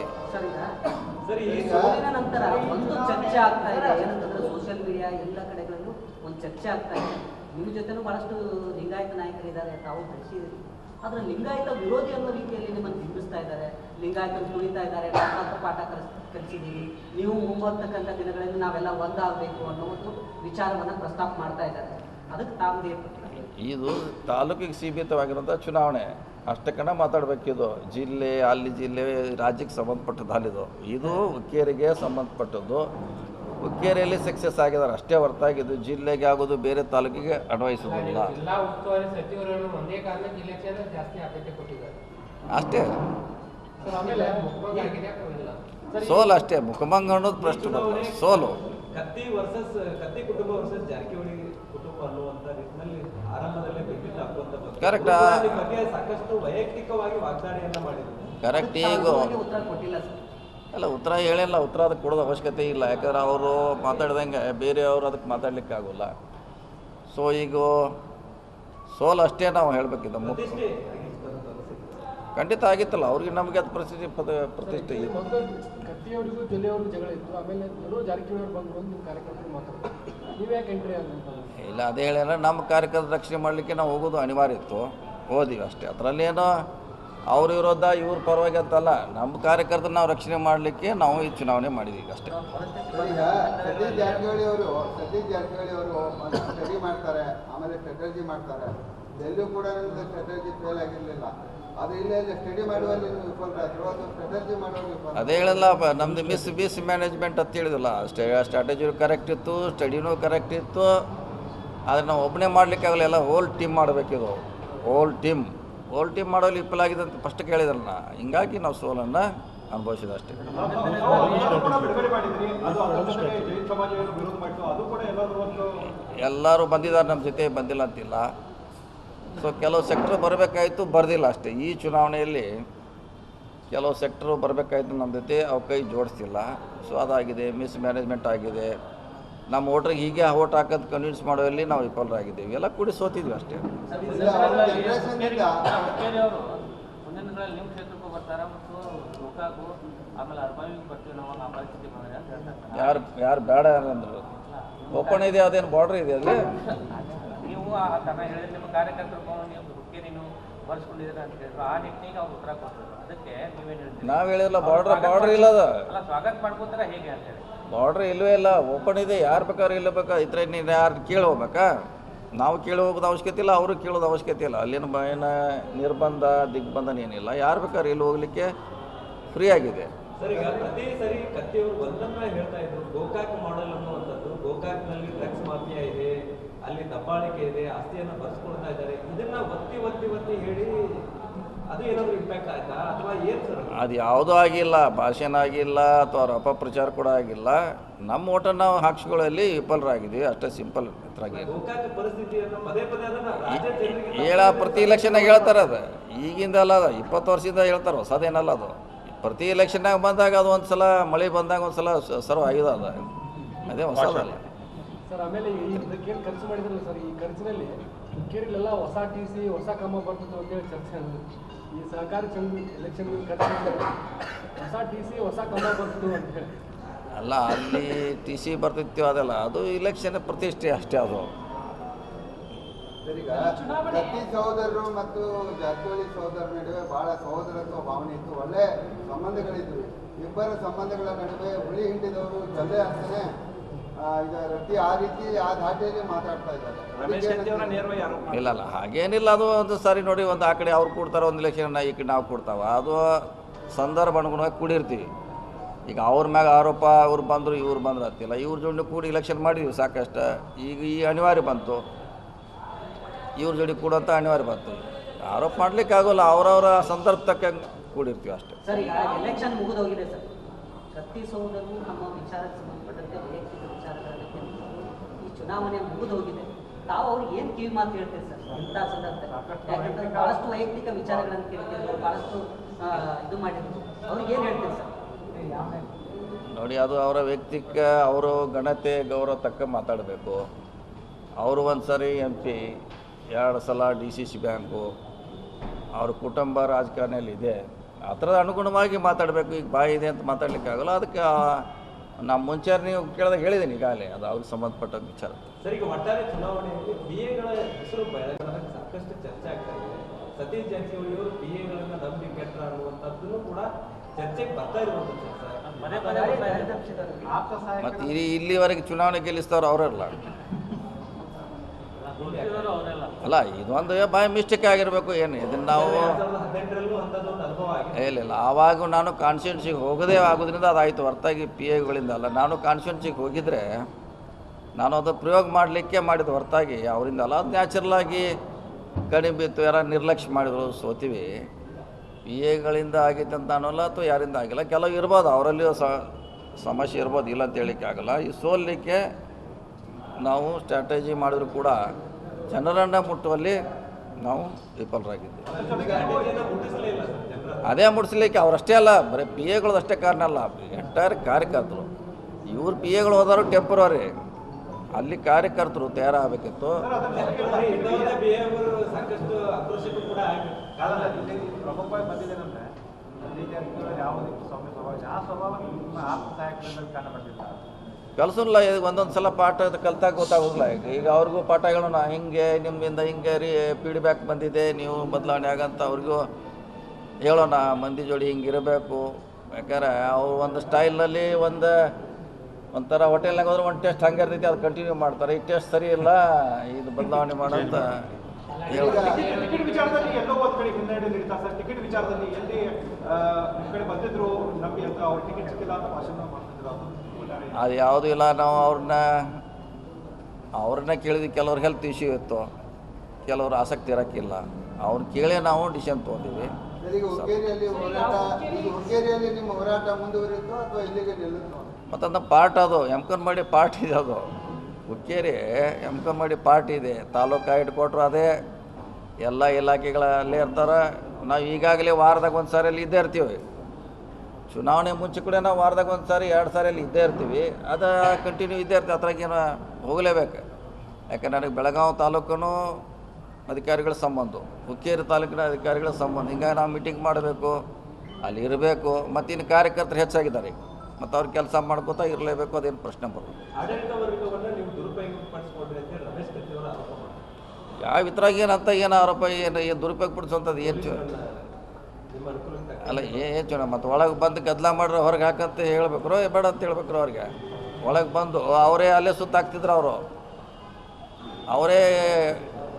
ಸರಿ ಈ ಸೋಲಿನ ನಂತರ ಒಂದು ಚರ್ಚೆ ಆಗ್ತಾ ಇದೆ. ಏನಂತಂದ್ರೆ ಸೋಷಿಯಲ್ ಮೀಡಿಯಾ ಎಲ್ಲ ಕಡೆಗಳಲ್ಲೂ ಒಂದು ಚರ್ಚೆ ಆಗ್ತಾ ಇದೆ. ನಿಮ್ಮ ಜೊತೆನೂ ಬಹಳಷ್ಟು ಲಿಂಗಾಯತ ನಾಯಕರಿದ್ದಾರೆ ತಾವು ಬೆಳೆಸಿದ್ದೀರಿ ಆದ್ರೆ ಲಿಂಗಾಯತ ವಿರೋಧಿ ಅನ್ನೋ ರೀತಿಯಲ್ಲಿ ನಿಮ್ಮನ್ನು ಬಿಂಬಿಸ್ತಾ ಇದ್ದಾರೆ. ಲಿಂಗಾಯತ ತುಳಿತಾ ಇದ್ದಾರೆ ನಾವು ಪಾಠ ಕಲಿಸ್ ಕಲಿಸಿದ್ದೀವಿ. ನೀವು ಮುಂಬರ್ತಕ್ಕಂಥ ದಿನಗಳಲ್ಲಿ ನಾವೆಲ್ಲ ಒಂದಾಗಬೇಕು ಅನ್ನೋ ಒಂದು ವಿಚಾರವನ್ನ ಪ್ರಸ್ತಾಪ ಮಾಡ್ತಾ ಇದ್ದಾರೆ. ಅದಕ್ಕೆ ತಾವು ಇದು ತಾಲೂಕಿಗೆ ಸೀಮಿತವಾಗಿರುವಂಥ ಚುನಾವಣೆ. ಅಷ್ಟಕ್ಕನ ಮಾತಾಡಬೇಕಿದು ಜಿಲ್ಲೆ ಅಲ್ಲಿ ಜಿಲ್ಲೆ ರಾಜ್ಯಕ್ಕೆ ಸಂಬಂಧಪಟ್ಟದ್ದು ಅಲ್ಲಿದು ಇದು. ಹುಕ್ಕೇರಿಗೆ ಸಂಬಂಧಪಟ್ಟದ್ದು. ಹುಕ್ಕೇರಿಯಲ್ಲಿ ಸಕ್ಸಸ್ ಆಗಿದ್ದಾರೆ. ಅಷ್ಟೇ ಹೊರತಾಗಿದ್ದು ಜಿಲ್ಲೆಗೆ ಆಗೋದು ಬೇರೆ ತಾಲೂಕಿಗೆ ಅನ್ವಯಿಸೋದಿಲ್ಲ ಅಷ್ಟೇ. ಸೋಲು ಅಷ್ಟೇ. ಮುಖಭಂಗ ಅನ್ನೋದು ಪ್ರಶ್ನೆ. ಸೋಲು. ಕತ್ತಿ ವರ್ಸಸ್ ಕತ್ತಿ ಕುಟುಂಬ ವರ್ಸಸ್ ಜಾರಕಿಹೊಳಿ ಬಗ್ಗೆ ಸಾಕಷ್ಟು ವೈಯಕ್ತಿಕವಾಗಿ ವಾಗ್ದಾಳಿಯನ್ನ ಮಾಡಿದ್ರು. ಕರೆಕ್ಟ್ ಈಗ ಉತ್ತರ ಕೊಟ್ಟಿಲ್ಲ ಸರ್. ಅಲ್ಲ ಉತ್ತರ ಹೇಳಿಲ್ಲ. ಉತ್ತರ ಅದಕ್ಕೆ ಕೊಡೋದು ಅವಶ್ಯಕತೆ ಇಲ್ಲ. ಯಾಕಂದ್ರೆ ಅವರು ಮಾತಾಡ್ದಂಗೆ ಬೇರೆಯವರು ಅದಕ್ಕೆ ಮಾತಾಡ್ಲಿಕ್ಕೆ ಆಗೋಲ್ಲ ಸೊ ಈಗ ಸೋಲ್ ಅಷ್ಟೇ ನಾವು ಹೇಳಬೇಕಿದ್ದ. ಖಂಡಿತ ಆಗಿತ್ತಲ್ಲ. ಅವ್ರಿಗೆ ನಮಗೆ ಅದು ಪ್ರತಿಷ್ಠೆ ಪದ ಪ್ರತಿಷ್ಠೆ ಇಲ್ಲಿ. ಕತ್ತಿಯವರಿಗೂ ಜೊಲ್ಲೆಯವ್ರಿಗೂ ಜಗಳ ಇತ್ತು. ಆಮೇಲೆ ಜಾರಕಿಹೊಳಿ ಅವರು ಬಂದು ಕಾರ್ಯಕರ್ತರು ಮಾತಾಡ್ತಾರೆ ನೀವ್ ಯಾಕೆ ಎಂಟ್ರಿ ಆಗಂತ ಇಲ್ಲ ಅದೇ ಹೇಳ್ಯಾರ ನಮ್ಮ ಕಾರ್ಯಕರ್ತರ ರಕ್ಷಣೆ ಮಾಡಲಿಕ್ಕೆ ನಾವು ಹೋಗೋದು ಅನಿವಾರ್ಯ ಇತ್ತು. ಹೋದಿವಿ ಅಷ್ಟೇ. ಅದರಲ್ಲೇನೋ ಅವ್ರ ವಿರೋಧ ಇವ್ರ ಪರವಾಗಿ ಅಂತಲ್ಲ ನಮ್ಮ ಕಾರ್ಯಕರ್ತರ ನಾವು ರಕ್ಷಣೆ ಮಾಡಲಿಕ್ಕೆ ನಾವು ಈ ಚುನಾವಣೆ ಮಾಡಿದ್ವಿ ಅಷ್ಟೇ. ಈಗ ಸತೀಶ್ ಜಾರಕಿಹೊಳಿ ಅವರು ಸತೀಶ್ ಜಾರಕಿಹೊಳಿ ಅವರು ಸ್ಟಡಿ ಮಾಡ್ತಾರೆ ಆಮೇಲೆ ಸ್ಟ್ರಾಟಜಿ ಮಾಡ್ತಾರೆ. ಎಲ್ಲೂ ಕೂಡ ನಿಮ್ದು ಸ್ಟ್ರಾಟಜಿ ಫೇಲ್ ಆಗಿರಲಿಲ್ಲ. ಅದು ಹೇಳಲ್ಲ ನಮ್ದು ಮಿಸ್ ಮಿಸ್ ಮ್ಯಾನೇಜ್ಮೆಂಟ್ ಅಂತ ಹೇಳಿದಿಲ್ಲ ಸ್ಟೇ ಸ್ಟ್ರಾಟಜಿ ಕರೆಕ್ಟ್ ಇತ್ತು ಸ್ಟಡಿನೂ ಕರೆಕ್ಟ್ ಇತ್ತು ಆದರೆ ನಾವು ಒಬ್ಬನೇ ಮಾಡಲಿಕ್ಕೆ ಆಗಲ್ಲ, ಎಲ್ಲ ಹೋಲ್ ಟೀಮ್ ಮಾಡಬೇಕಿದು ಹೋಲ್ ಟೀಮ್ ಹೋಲ್ ಟೀಮ್ ಮಾಡೋಲಿ ಇಪ್ಪಲಾಗಿದೆ ಅಂತ ಫಸ್ಟ್ ಕೇಳಿದ್ರಲ್ಲ ಹಿಂಗಾಗಿ ನಾವು ಸೋಲನ್ನು ಅನುಭವಿಸಿದ ಅಷ್ಟೇ. ಎಲ್ಲರೂ ಬಂದಿದ್ದಾರೆ ನಮ್ಮ ಜೊತೆ, ಬಂದಿಲ್ಲ ಅಂತಿಲ್ಲ. ಸೊ ಕೆಲವು ಸೆಕ್ಟ್ರ್ ಬರಬೇಕಾಯಿತು, ಬರ್ದಿಲ್ಲ ಅಷ್ಟೇ. ಈ ಚುನಾವಣೆಯಲ್ಲಿ ಕೆಲವು ಸೆಕ್ಟ್ರು ಬರಬೇಕಾಯ್ತು ನಮ್ಮ ಜೊತೆ ಅವ್ರ ಕೈ ಜೋಡಿಸ್ತಿಲ್ಲ. ಸೊ ಅದಾಗಿದೆ ಮಿಸ್ ಮ್ಯಾನೇಜ್ಮೆಂಟ್ ಆಗಿದೆ. ನಮ್ಮ ವೋಟ್ರಿಗೆ ಹೀಗೆ ಓಟ್ ಹಾಕೋದು ಕನ್ವಿನ್ಸ್ ಮಾಡುವಲ್ಲಿ ನಾವು ವಿಫಲರಾಗಿದ್ದೀವಿ. ಎಲ್ಲ ಕೂಡಿ ಸೋತಿದ್ವಿ ಅಷ್ಟೇ. ಯಾರು ಯಾರು ಬೇಡ ಯಾರಂದ್ರು ಓಪನ್ ಇದೆ ಅದೇನು ಬಾರ್ಡ್ರ್ ಇದೆ ಅಲ್ಲಿ? ನೀವು ಆ ತನ ಹೇಳಿದ್ರೆ ನಿಮ್ಮ ಕಾರ್ಯಕರ್ತರು ನೀವು ಹೇಳಿಲ್ಲ ಬಾರ್ಡ್ರ್ ಬಾರ್ಡ್ರ್ ಇಲ್ಲ ಸ್ವಾಗತ ಮಾಡ್ಕೋತಾರ ಹೇಗೆ ಅಂತ ಹೇಳಿ. ಬಾರ್ಡ್ರ್ ಇಲ್ಲವೇ ಇಲ್ಲ ಓಪನ್ ಇದೆ, ಯಾರು ಬೇಕಾದ್ರೂ ಇಲ್ಲ ಬೇಕಾ? ಇದ್ರೆ ನೀನು ಯಾರು ಕೇಳಿ ಹೋಗ್ಬೇಕಾ? ನಾವು ಕೇಳಿ ಹೋಗೋದು ಅವಶ್ಯಕತೆ ಇಲ್ಲ, ಅವರು ಕೇಳೋದು ಅವಶ್ಯಕತೆ ಇಲ್ಲ. ಅಲ್ಲಿನ ಏನು ನಿರ್ಬಂಧ, ದಿಗ್ಬಂಧನ ಏನಿಲ್ಲ. ಯಾರು ಬೇಕಾದ್ರೆ ಇಲ್ಲಿ ಹೋಗ್ಲಿಕ್ಕೆ ಫ್ರೀ ಆಗಿದೆ. ಅಲ್ಲಿ ದಬ್ಬಾಳಿಕೆ ಇದೆ, ಆಸ್ತಿಯನ್ನು ಬರ್ಸ್ಕೊಳ್ತಾ ಇದ್ದಾರೆ. ಇದನ್ನ ಒತ್ತಿ ಒತ್ತಿ ಒತ್ತಿ ಹೇಳಿ ಅದು ಏನಾದ್ರು ಇಂಪ್ಯಾಕ್ಟ್ ಆಯ್ತಾ? ಅಥವಾ ಏನ್ ಸರ್ ಅದು? ಅದು ಯಾವುದೂ ಆಗಿಲ್ಲ ಭಾಷಣ ಆಗಿಲ್ಲ ಅಥವಾ ಅವ್ರ ಅಪಪ್ರಚಾರ ಕೂಡ ಆಗಿಲ್ಲ. ನಮ್ಮ ಓಟನ್ನು ನಾವು ಹಾಕ್ಸ್ಗಳಲ್ಲಿ ವಿಫಲರಾಗಿದ್ದೀವಿ ಅಷ್ಟೇ ಸಿಂಪಲ್ ಹೇಳ ಪ್ರತಿ ಇಲೆಕ್ಷನ್ನಾಗ ಹೇಳ್ತಾರೆ ಅದು. ಈಗಿಂದ ಅಲ್ಲ ಅದು ಇಪ್ಪತ್ತು ವರ್ಷದಿಂದ ಹೇಳ್ತಾರೆ ಹೊಸದೇನಲ್ಲ ಅದು. ಪ್ರತಿ ಇಲೆಕ್ಷನ್ನಾಗ ಬಂದಾಗ ಅದು ಒಂದು ಸಲ ಮಳೆ ಬಂದಾಗ ಒಂದು ಸಲ ಸರ್ವ್ ಆಗಿದೆ ಅದು. ಅದೇ ಹೊಸದಲ್ಲ. ಸರ್ ಆಮೇಲೆ ಈ ಖರ್ಚು ಮಾಡಿದ್ರಲ್ಲ ಸರ್ ಈ ಖರ್ಚಿನಲ್ಲಿ ಹೊಸ ಟಿ ಸಿ ಹೊಸ ಕ್ರಮ ಬರ್ತದೆ ಅಂತೇಳಿ ಚರ್ಚೆ ಈ ಸಹಕಾರ ಸಂಘ ಎಲೆಕ್ಷನ್ ಹೊಸ ಟಿ ಸಿ ಹೊಸ ಕ್ರಮ ಬರ್ತದೆ ಅಂತ ಹೇಳಿ. ಅಲ್ಲ ಅಲ್ಲಿ ಟಿ ಸಿ ಬರ್ತಿತ್ತು ಅದಲ್ಲ ಅದು ಇಲೆಕ್ಷನ್ ಪ್ರತಿಷ್ಠೆ ಅಷ್ಟೇ ಅದು. ಸರ್, ಪ್ರತಿ ಸಹೋದರರು ಮತ್ತು ಜಾರಕಿಹೊಳಿ ಸಹೋದರ ನಡುವೆ ಬಹಳ ಸಹೋದರತ್ವ ಭಾವನೆ ಇತ್ತು. ಒಳ್ಳೆ ಸಂಬಂಧಗಳಿದ್ವು. ಇಬ್ಬರ ಸಂಬಂಧಗಳ ನಡುವೆ ಹುಳಿ ಹಿಂಡಿದವರು ಜೊಲ್ಲೆ ಅಂತಾನೆ ಆ, ಈಗ ಆ ರೀತಿ ಆ ಧಾಟಿಯಲ್ಲಿ ಮಾತಾಡ್ತಾ ಇದ್ದಾರೆ. ರಮೇಶ್ ಶೆಟ್ಟಿ ಅವರ ನೇರವಾಗಿ ಆರೋಪ ಮಾಡಿದ್ರು. ಇಲ್ಲ ಅಲ್ಲ ಹಾಗೇನಿಲ್ಲ ಅದು ಒಂದು ಸಾರಿ ನೋಡಿ ಒಂದು ಆ ಕಡೆ ಅವ್ರು ಕೊಡ್ತಾರೆ ಒಂದು ಇಲೆಕ್ಷನ್ ಈ ಕಡೆ ನಾವು ಕೊಡ್ತಾವ. ಅದು ಸಂದರ್ಭ ಅನುಗುಣವಾಗಿ ಕೂಡಿರ್ತೀವಿ. ಈಗ ಅವ್ರ ಮ್ಯಾಗ ಆರೋಪ ಅವ್ರು ಬಂದರು ಇವ್ರು ಬಂದ್ರು ಅಂತಿಲ್ಲ. ಇವ್ರ ಜೋಡಿ ಕೂಡಿ ಇಲೆಕ್ಷನ್ ಮಾಡಿದ್ವಿ ಸಾಕಷ್ಟು. ಈಗ ಈ ಅನಿವಾರ್ಯ ಬಂತು. ಇವ್ರ ಜೋಡಿ ಕೂಡಂತ ಅನಿವಾರ್ಯ ಬಂತು. ಆರೋಪ ಮಾಡ್ಲಿಕ್ಕೆ ಆಗೋಲ್ಲ ಅವರವರ ಸಂದರ್ಭ ತಕ್ಕಂಗೆ ಕೂಡಿರ್ತೀವಿ ಅಷ್ಟೇ ಸರ್ ಈಗ ಎಲೆಕ್ಷನ್ ಮುಗಿದೋಗಿದೆ ಸರ್ ಕತ್ತಿ ಸಹೋದರರು ನಮ್ಮ ವಿಚಾರಕ್ಕೆ ಸಂಬಂಧಪಟ್ಟಂತೆ ವೈಯಕ್ತಿಕ ವಿಚಾರಗಳಲ್ಲಿ ಕೆಲವು ಈ ಚುನಾವಣೆ ಮುಗಿದೋಗಿದೆ ತಾವು ಅವ್ರಿಗೆ ಏನು ಕಿವಿ ಮಾತು ಹೇಳ್ತೀರಿ ಸರ್? ಇಂಥ ಸಂದರ್ಭದಲ್ಲಿ. ಯಾಕಂದ್ರೆ ಬಹಳಷ್ಟು ವೈಯಕ್ತಿಕ ವಿಚಾರಗಳನ್ನು ಕೇಳ್ತಿದ್ರು ಬಹಳಷ್ಟು ಇದು ಮಾಡಿದ್ರು. ಅವ್ರಿಗೆ ಏನು ಹೇಳ್ತೀರಿ ಸರ್? ನೋಡಿ ಅದು ಅವರ ವ್ಯಕ್ತಿಕ ಅವರು ಘನತೆ ಗೌರವ ತಕ್ಕ ಮಾತಾಡಬೇಕು. ಅವರು ಒಂದು ಸರಿ ಎಂ ಪಿ ಎರಡು ಸಲ ಡಿ ಸಿ ಸಿ ಬ್ಯಾಂಕು ಅವ್ರ ಕುಟುಂಬ ರಾಜಕಾರಣಿಯಲ್ಲಿ ಇದೆ. ಆ ಥರದ ಅನುಗುಣವಾಗಿ ಮಾತಾಡಬೇಕು ಈಗ ಬಾಯಿ ಇದೆ ಅಂತ ಮಾತಾಡಲಿಕ್ಕೆ ಆಗಲ್ಲ ಅದಕ್ಕೆ ನಮ್ಮ ಮುಂಚೆ ನೀವು ಕೇಳಿದಾಗ ಹೇಳಿದ್ದೀನಿ ಈಗಾಗಲೇ ಅದು ಅವ್ರಿಗೆ ಸಂಬಂಧಪಟ್ಟ ವಿಚಾರ ಸರ್ ಈಗ ಒಟ್ಟಾರೆ ಚುನಾವಣೆಯಲ್ಲಿ ಪಿ ಎಗಳ ಹೆಸರು ಸಾಕಷ್ಟು ಚರ್ಚೆ ಆಗ್ತಾ ಇದೆ ಸತೀಶ್ ಜಾರಕಿಹೊಳಿ ಅವರು ಬಿ ಎಗಳನ್ನ ನಂಬಿ ಕೆಟ್ಟ ಅನ್ನುವಂಥದ್ದು ಕೂಡ ಚರ್ಚೆಗೆ ಬರ್ತಾ ಇರುವಂಥದ್ದು. ಮತ್ತು ಇಲ್ಲಿ ಇಲ್ಲಿವರೆಗೆ ಚುನಾವಣೆ ಗೆಲ್ಲಿಸ್ತವ್ರು ಅವರೆಲ್ಲ ಅಲ್ಲ, ಇದೊಂದು ಬೈ ಮಿಸ್ಟೇಕ್ ಆಗಿರಬೇಕು, ಏನು ಇದನ್ನು ನಾವು ಇಲ್ಲ ಇಲ್ಲ, ಆವಾಗ ನಾನು ಕಾನ್ಸ್ಟಿಟ್ಯೂನ್ಸಿಗೆ ಹೋಗದೇ ಆಗೋದ್ರಿಂದ ಅದಾಯಿತು, ಹೊರತಾಗಿ ಪಿ ಎಗಳಿಂದ ಅಲ್ಲ. ನಾನು ಕಾನ್ಸ್ಟಿಟ್ಯೂನ್ಸಿಗೆ ಹೋಗಿದ್ರೆ ನಾನು ಅದು ಪ್ರಯೋಗ ಮಾಡಲಿಕ್ಕೆ ಮಾಡಿದ ಹೊರತಾಗಿ, ಅವರಿಂದ ಅಲ್ಲ ಅದು ನ್ಯಾಚುರಲ್ ಆಗಿ ಕಡಿಮೆ ಬಿತ್ತು ಯಾರ ನಿರ್ಲಕ್ಷ್ಯ ಮಾಡಿದ್ರು, ಸೋತೀವಿ. ಪಿ ಎಗಳಿಂದ ಆಗೈತೆ ಅಂತ ಅನ್ನೋಲ್ಲ ಅಥವಾ ಯಾರಿಂದ ಆಗಿಲ್ಲ, ಕೆಲವು ಇರ್ಬೋದು, ಅವರಲ್ಲಿಯೂ ಸಮಸ್ಯೆ ಇರ್ಬೋದು, ಇಲ್ಲ ಅಂತ ಹೇಳಿಕ್ಕೆ ಆಗಲ್ಲ. ಈ ಸೋಲಿಕ್ಕೆ ನಾವು ಸ್ಟ್ರಾಟಜಿ ಮಾಡಿದ್ರು ಕೂಡ ಜನರನ್ನು ಮುಟ್ಟುವಲ್ಲಿ ನಾವು ವಿಫಲರಾಗಿದ್ದೀವಿ ಅದೇ ಮುಟ್ಟಿಸ್ಲಿಕ್ಕೆ ಅವರಷ್ಟೇ ಅಲ್ಲ, ಬರೀ ಪಿ ಎಗಳು ಅಷ್ಟೇ ಕಾರಣ ಅಲ್ಲ ಎಂಟೈರ್ ಕಾರ್ಯಕರ್ತರು. ಇವ್ರು ಪಿ ಎಗಳು ಹೋದವರು ಟೆಂಪ್ರವರಿ ಅಲ್ಲಿ ಕಾರ್ಯಕರ್ತರು ತಯಾರಾಗಬೇಕಿತ್ತು ಯಾವ ಸ್ವಭಾವ ಕಲ್ಸಲ್ಲ ಒಂದೊಂದು ಸಲ ಪಾಠ ಕಲ್ತಾಗ ಗೊತ್ತಾಗೋಗಲ್ಲ ಈಗ ಈಗ ಅವ್ರಿಗೂ ನಾ ಹಿಂಗೆ ನಿಮ್ಮಿಂದ ಹಿಂಗೆ ರೀ ಫೀಡ್ಬ್ಯಾಕ್ ಬಂದಿದೆ, ನೀವು ಬದಲಾವಣೆ ಆಗಂತ ಅವ್ರಿಗೂ ಹೇಳೋಣ. ಮಂದಿ ಜೋಡಿ ಹಿಂಗೆ ಇರಬೇಕು. ಯಾಕಂದ್ರೆ ಅವ್ರು ಒಂದು ಸ್ಟೈಲ್ನಲ್ಲಿ ಒಂದು ಒಂಥರ ಹೋಟೆಲ್ನಾಗ ಹೋದ್ರೆ ಒಂದು ಟೇಸ್ಟ್ ಹಂಗೆ ಇರ್ತೈತಿ, ಅದು ಕಂಟಿನ್ಯೂ ಮಾಡ್ತಾರೆ. ಈ ಟೇಸ್ಟ್ ಸರಿ ಇಲ್ಲ, ಇದು ಬದಲಾವಣೆ ಮಾಡೋಂತ ಟಿಕೆಟ್ ವಿಚಾರದಲ್ಲಿ ಎಲ್ಲೋ ಕಡೆ ಸರ್? ಟಿಕೆಟ್ ವಿಚಾರದಲ್ಲಿ ಎಲ್ಲಿ ಬಂದಿದ್ರು ಟಿಕೆಟ್ ಸಿಕ್ಕಿಲ್ಲ ಅಂತ ಭಾಷಣ ಅದು ಯಾವುದೂ ಇಲ್ಲ ನಾವು ಅವ್ರನ್ನ ಅವ್ರನ್ನ ಕೇಳಿದ್ವಿ ಕೆಲವ್ರು ಹೆಲ್ತ್ ಇಶ್ಯೂ ಇತ್ತು. ಕೆಲವ್ರು ಆಸಕ್ತಿ ಇರೋಕ್ಕಿಲ್ಲ. ಅವ್ರನ್ನ ಕೇಳಿ ನಾವು ಡಿಸಿಷನ್ ತೊಗೊಂಡಿವಿ. ಮತ್ತೊಂದು ಪಾರ್ಟ್ ಅದು ಎಮ್ಕನ್ ಮಾಡಿ ಪಾರ್ಟ್ ಇದೆ ಅದು. ಹುಕ್ಕೇರಿ ಎಮ್ಕನ್ ಮಾಡಿ ಪಾರ್ಟ್ ಇದೆ. ತಾಲೂಕು ಇಟ್ಕೊಟ್ರು ಅದೇ. ಎಲ್ಲ ಇಲಾಖೆಗಳಲ್ಲಿ ಇರ್ತಾರೆ. ನಾವು ಈಗಾಗಲೇ ವಾರದಾಗ ಒಂದು ಸಾರಿ ಅಲ್ಲಿ ಇದ್ದೇ ಇರ್ತೀವಿ. ಚುನಾವಣೆ ಮುಂಚೆ ಕೂಡ ನಾವು ವಾರದಾಗ ಒಂದು ಸಾರಿ ಎರಡು ಸಾರಿ ಅಲ್ಲಿ ಇದ್ದೇ ಇರ್ತೀವಿ. ಅದು ಕಂಟಿನ್ಯೂ ಇದ್ದೇ ಇರ್ತೀವಿ ಅದ್ರಾಗೇನು ಹೋಗಲೇಬೇಕು. ಯಾಕಂದ್ರೆ ನನಗೆ ಬೆಳಗಾವಿ ತಾಲೂಕು ಅಧಿಕಾರಿಗಳ ಸಂಬಂಧ ಹುಕ್ಕೇರಿ ತಾಲೂಕಿನ ಅಧಿಕಾರಿಗಳ ಸಂಬಂಧ ಹಿಂಗಾಗಿ ನಾವು ಮೀಟಿಂಗ್ ಮಾಡಬೇಕು ಅಲ್ಲಿ ಇರಬೇಕು ಮತ್ತು ಇನ್ನು ಕಾರ್ಯಕರ್ತರು ಹೆಚ್ಚಾಗಿದ್ದಾರೆ. ಈಗ ಮತ್ತು ಅವ್ರು ಕೆಲಸ ಮಾಡ್ಕೋತಾ ಇರಲೇಬೇಕು ಅದೇನು ಪ್ರಶ್ನೆ ಬರೋದು ಮಾಡ್ತಾರೆ. ಯಾವ ಇದ್ರಾಗ ಏನಂತ ಏನು ಆರೋಪ ಏನು ಏನು ದುರುಪಯೋಗ ಪಡಿಸುವಂಥದ್ದು ಏನು ಅಲ್ಲ ಏನು ಚುನ ಮತ್ತು ಒಳಗೆ ಬಂದು ಗದ್ದಲ ಮಾಡ್ರೆ ಹೊರಗೆ ಹಾಕಂತ ಹೇಳ್ಬೇಕ್ರೋ ಬೇಡ ಅಂತ ಹೇಳ್ಬೇಕ್ರೋ ಅವ್ರಿಗೆ. ಒಳಗೆ ಬಂದು ಅವರೇ ಅಲ್ಲೇ ಸುತ್ತಾಕ್ತಿದ್ರು ಅವರು. ಅವರೇ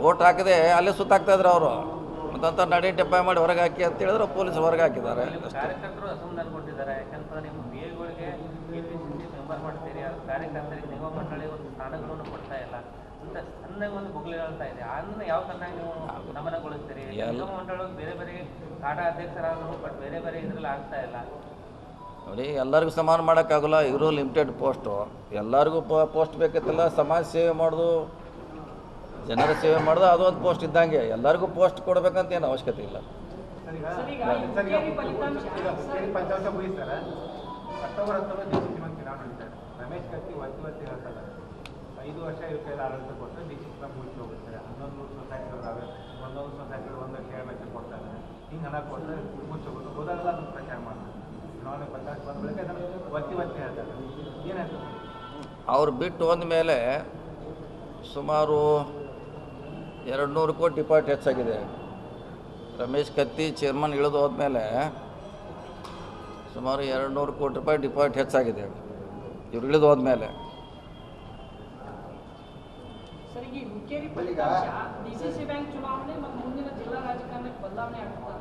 ಓಟ್ ಹಾಕಿದೆ ಅಲ್ಲೇ ಸುತ್ತಾಕ್ತಾಯಿದ್ರು ಅವರು. ಮತ್ತಂತ ನಡಿ ಡೆಪಾಯ್ ಮಾಡಿ ಹೊರಗೆ ಹಾಕಿ ಅಂತ ಹೇಳಿದ್ರೆ ಪೊಲೀಸ್ ಹೊರಗೆ ಹಾಕಿದ್ದಾರೆ. ಎಲ್ಲ- ನಿಗಮ ಮಂಡಳಿ ಬೇರೆ ಬೇರೆ ಕಾಡ ಅಧ್ಯಕ್ಷರಾದ್ರು ಬಟ್ ಬೇರೆ ಬೇರೆ ಇದ್ರಲ್ಲಿ ಆಗ್ತಾ ಇಲ್ಲ. ನೋಡಿ ಎಲ್ಲರಿಗೂ ಸಮಾನ ಮಾಡೋಕ್ಕಾಗಲ್ಲ ಇವರು ಲಿಮಿಟೆಡ್ ಪೋಸ್ಟು ಎಲ್ಲರಿಗೂ ಪೋಸ್ಟ್ ಬೇಕಿತ್ತಲ್ಲ ಸಮಾಜ ಸೇವೆ ಮಾಡೋದು ಜನರ ಸೇವೆ ಮಾಡೋದು ಅದು ಒಂದು ಪೋಸ್ಟ್ ಇದ್ದಂಗೆ. ಎಲ್ಲರಿಗೂ ಪೋಸ್ಟ್ ಕೊಡಬೇಕಂತ ಏನು ಅವಶ್ಯಕತೆ ಇಲ್ಲ. ಐದು ವರ್ಷ ಇವ್ರ ಆಡಳಿತ ಕೊಟ್ಟರೆ ಡಿ ಸಿ ಮುಗಿಸಿ ಹೋಗುತ್ತೆ ಹನ್ನೊಂದು ಸೊಸೈಟಿಗಳು ಒಂದೊಂದು ಸೊಸೈಟಿಗಳು ಒಂದು ಲಕ್ಷ ಎರಡು ಲಕ್ಷ ಕೊಡ್ತಾರೆ. ಹಿಂಗೆ ಹಣ ಕೊಟ್ಟರೆ ಮುಚ್ಚಿ ಹೋಗುತ್ತೆ ಹೋದಾಗೆಲ್ಲ ಅದನ್ನು ಪ್ರಚಾರ ಮಾಡ್ತಾರೆ. ಚುನಾವಣೆ ಫಲಿತಾಂಶ ಬಂದ ಬಳಿಕ ಅದನ್ನು ಒತ್ತಿ ಒತ್ತಿ ಹೇಳ್ತಾರೆ. ಏನಾಯ್ತು? ಅವ್ರು ಬಿಟ್ಟು ಹೋದ್ಮೇಲೆ ಸುಮಾರು ಎರಡು ನೂರು ಕೋಟಿ ಡಿಪಾರ್ಟ್ ಹೆಚ್ಚಾಗಿದೆ. ರಮೇಶ್ ಕತ್ತಿ ಚೇರ್ಮನ್ ಇಳಿದು ಹೋದ್ಮೇಲೆ ಸುಮಾರು ಎರಡು ನೂರು ಕೋಟಿ ರೂಪಾಯಿ ಡಿಪಾರ್ಟ್ ಹೆಚ್ಚಾಗಿದೆ. ಇವ್ರು ಇಳಿದು ಹೋದ್ಮೇಲೆ ಸರ್ ಈಗ ಈ ಹುಕ್ಕೇರಿ ಈಗ- ಫಲಿತಾಂಶ ಡಿಸಿಸಿ ಬ್ಯಾಂಕ್ ಚುನಾವಣೆ ಮತ್ತು ಮುಂದಿನ ಜಿಲ್ಲಾ ರಾಜಕಾರಣಕ್ಕೆ ಬದಲಾವಣೆ ಆಗ್ತದೆ.